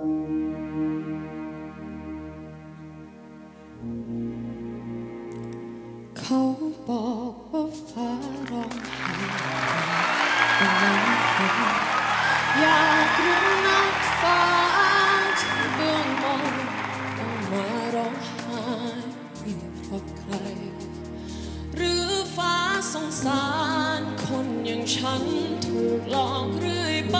เขาบอกว่าฟ้าร้องไห้เป็นน้ำฝนอยากรู้นักฟ้าที่เบื้องมนต้องมาร้องไห้เพราะใคร หรือฟ้าสงสารคนอย่างฉันถูกหลอกเรื่อยไป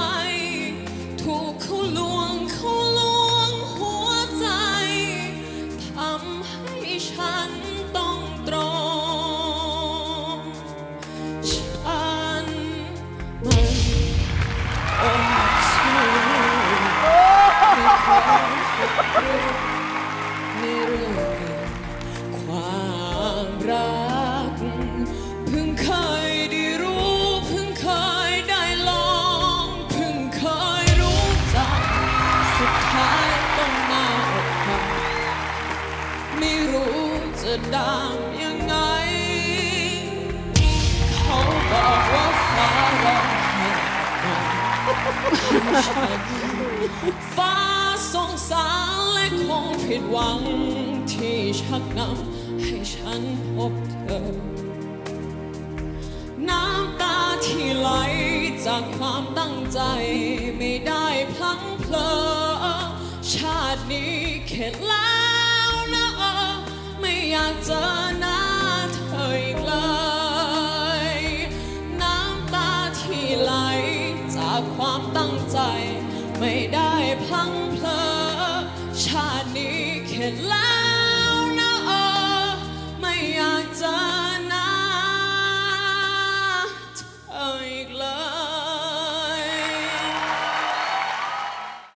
จะดังยังไง เขาบอกว่าฟ้าร้องไห้ฉันฟ้าสงสารและคงผิดหวัง ที่ชักนำให้ฉันพบเธอ น้ำตาที่ไหลจากความตั้งใจไม่ได้พลั้งเพลอชาตินี้เข็ดแล้ว ไม่ได้พลังเพลอชาตินี้เข็ดแล้ว